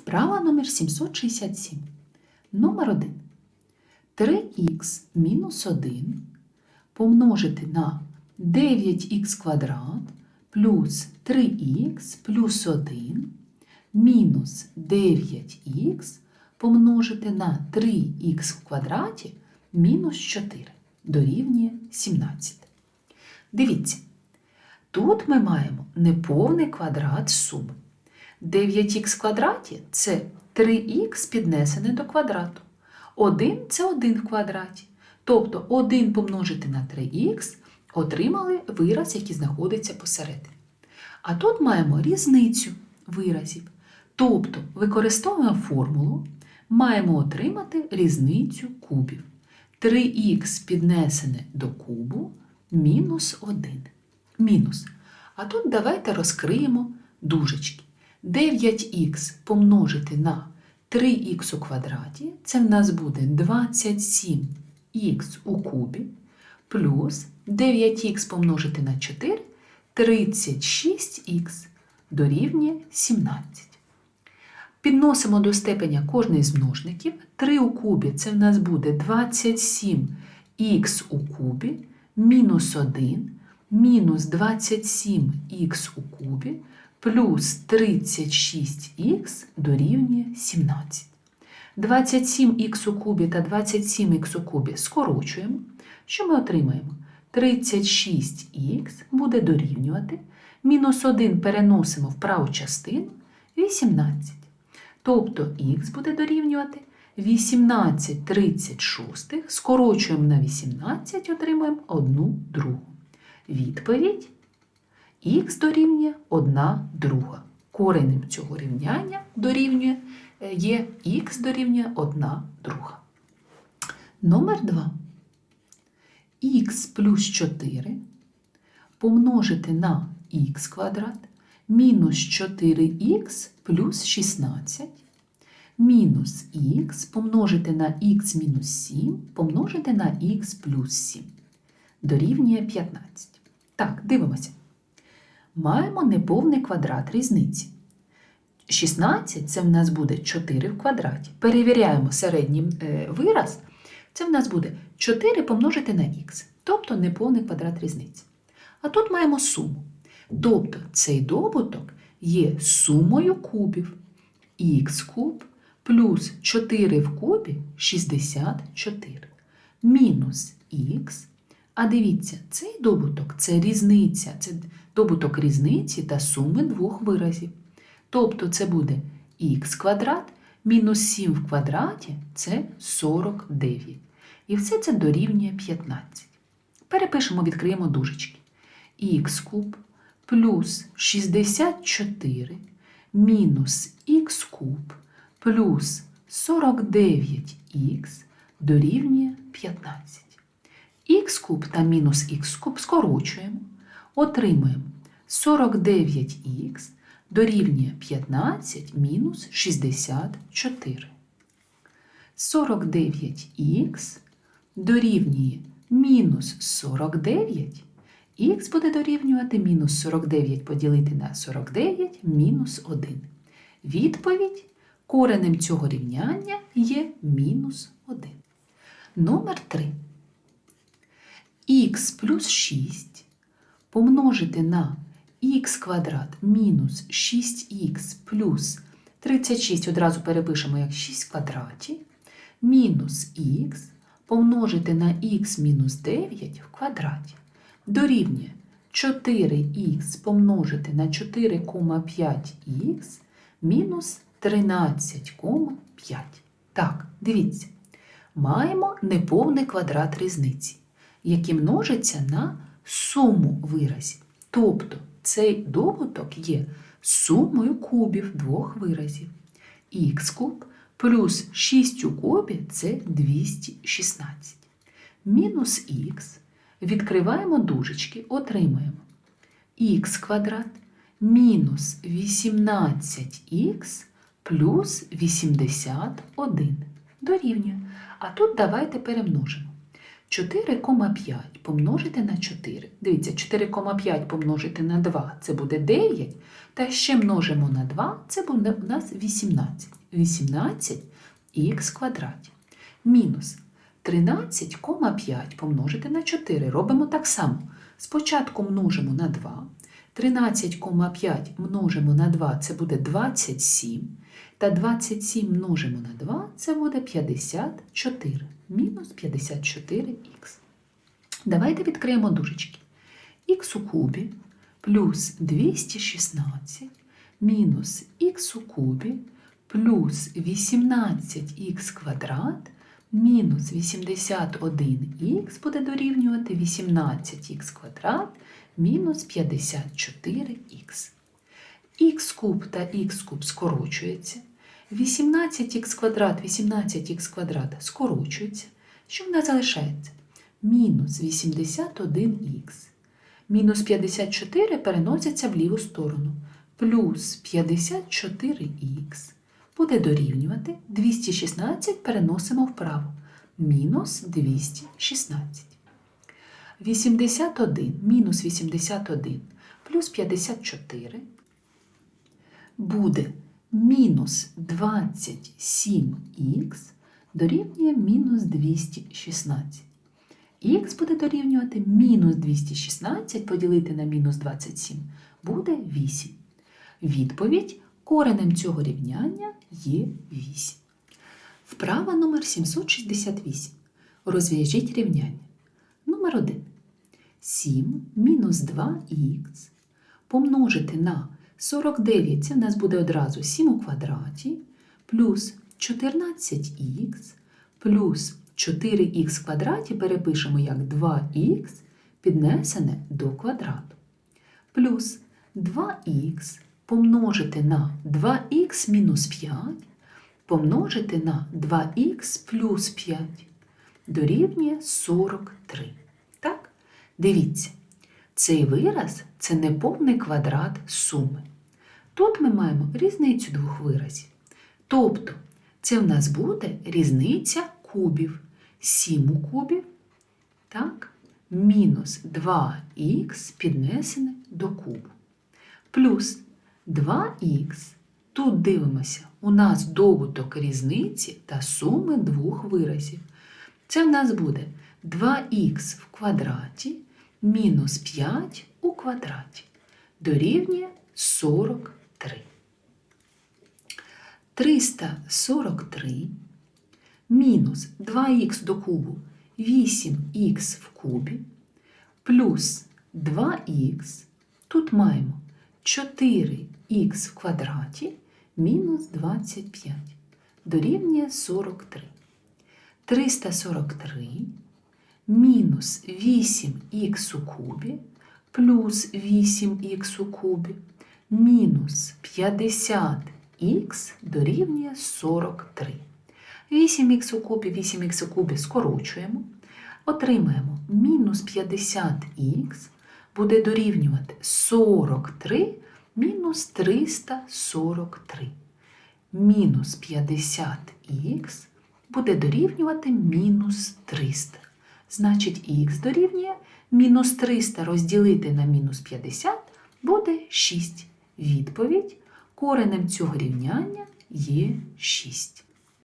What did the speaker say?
Вправа номер 767. Номер 1. 3х мінус 1 помножити на 9х квадрат плюс 3х плюс 1 мінус 9х помножити на 3х в квадраті мінус 4 дорівнює 17. Дивіться, тут ми маємо неповний квадрат суми. 9х в квадраті це 3х піднесене до квадрату. 1 це 1 в квадраті. Тобто 1 помножити на 3х отримали вираз, який знаходиться посередині. А тут маємо різницю виразів. Тобто використовуємо формулу, маємо отримати різницю кубів. 3х піднесене до кубу мінус 1. Мінус. А тут давайте розкриємо дужечки. 9х помножити на 3х у квадраті, це в нас буде 27х у кубі, плюс 9х помножити на 4 36х дорівнює 17. Підносимо до степеня кожний з множників. 3 у кубі це в нас буде 27х у кубі, мінус 1, мінус 27х у кубі, плюс 36х дорівнює 17. 27х у кубі та 27х у кубі скорочуємо. Що ми отримаємо? 36х буде дорівнювати. Мінус 1 переносимо в праву частину 18. Тобто х буде дорівнювати 18 36, скорочуємо на 18, отримаємо 1 другу. Відповідь х дорівнює 1 друга. Коренем цього рівняння дорівнює е, є х дорівнює 1 друга. Номер 2. х плюс 4 помножити на х квадрат мінус 4х плюс 16 мінус х помножити на х мінус 7 помножити на х плюс 7 дорівнює 15. Так, дивимося. Маємо неповний квадрат різниці. 16 це в нас буде 4 в квадраті. Перевіряємо середній е, вираз. Це в нас буде 4 помножити на х, тобто неповний квадрат різниці. А тут маємо суму. Тобто цей добуток є сумою кубів. х куб плюс 4 в кубі 64. Мінус х. А дивіться, цей добуток це різниця, це добуток різниці та суми двох виразів. Тобто це буде х квадрат мінус 7 в квадраті це 49. І все це дорівнює 15. Перепишемо, відкриємо дужечки. х куб плюс 64 мінус х куб плюс 49х дорівнює 15. х куб та мінус х куб скорочуємо, отримуємо 49х дорівнює 15 мінус 64. 49х дорівнює мінус 49, х буде дорівнювати мінус 49 поділити на 49 мінус 1. Відповідь коренем цього рівняння є мінус 1. Номер 3. х плюс 6 помножити на х квадрат мінус 6х плюс 36 одразу перепишемо як 6 в квадраті, мінус х помножити на х мінус 9 в квадраті дорівнює 4х помножити на 4,5х мінус 13,5. Так, дивіться, маємо неповний квадрат різниці, який множиться на суму виразів. Тобто цей добуток є сумою кубів двох виразів. Х куб плюс 6 у кубі це 216. Мінус х. Відкриваємо дужечки, отримаємо х квадрат мінус 18х плюс 81 дорівнює. А тут давайте перемножимо. 4,5 помножити на 4. Дивіться, 4,5 помножити на 2 це буде 9. Та ще множимо на 2, це буде у нас 18. 18х квадраті. Мінус 13,5 помножити на 4. Робимо так само. Спочатку множимо на 2. 13,5 множимо на 2 це буде 27. Та 27 множимо на 2 це буде 54. Мінус 54х. Давайте відкриємо дужечки. х у кубі плюс 216 мінус х у кубі плюс 18х квадрат мінус 81х буде дорівнювати 18х квадрат мінус 54х. х куб та х куб скорочується. 18х квадрат, 18х квадрат скорочується. Що в нас залишається? Мінус 81х. Мінус 54 переноситься в ліву сторону. Плюс 54х буде дорівнювати 216 переносимо вправо. Мінус 216. 81 мінус 81 плюс 54 буде мінус 27х дорівнює мінус 216. Х буде дорівнювати мінус 216 поділити на мінус 27 буде 8. Відповідь коренем цього рівняння є 8. Вправа номер 768. Розв'яжіть рівняння. Номер 1. 7 мінус 2х помножити на 49, це в нас буде одразу 7 у квадраті, плюс 14х, плюс 4х в квадраті перепишемо як 2х піднесене до квадрату. Плюс 2х помножити на 2х мінус 5, помножити на 2х плюс 5 дорівнює 43. Дивіться, цей вираз це неповний квадрат суми. Тут ми маємо різницю двох виразів. Тобто, це в нас буде різниця кубів. 7 у кубі, так, мінус 2х піднесене до кубу. Плюс 2х. Тут дивимося, у нас добуток різниці та суми двох виразів. Це в нас буде 2х в квадраті мінус 5 у квадраті. Дорівнює 43. 343 мінус 2х до кубу 8х в кубі плюс 2х. Тут маємо 4х в квадраті мінус 25 дорівнює 43. 343 мінус 8х у кубі плюс 8х у кубі мінус 50х дорівнює 43. 8х у кубі, 8х у кубі скорочуємо. Отримаємо мінус 50х буде дорівнювати 43 мінус 343. Мінус 50х буде дорівнювати мінус 300. Значить, х дорівнює мінус 300 розділити на мінус 50 буде 6. Відповідь коренем цього рівняння є 6.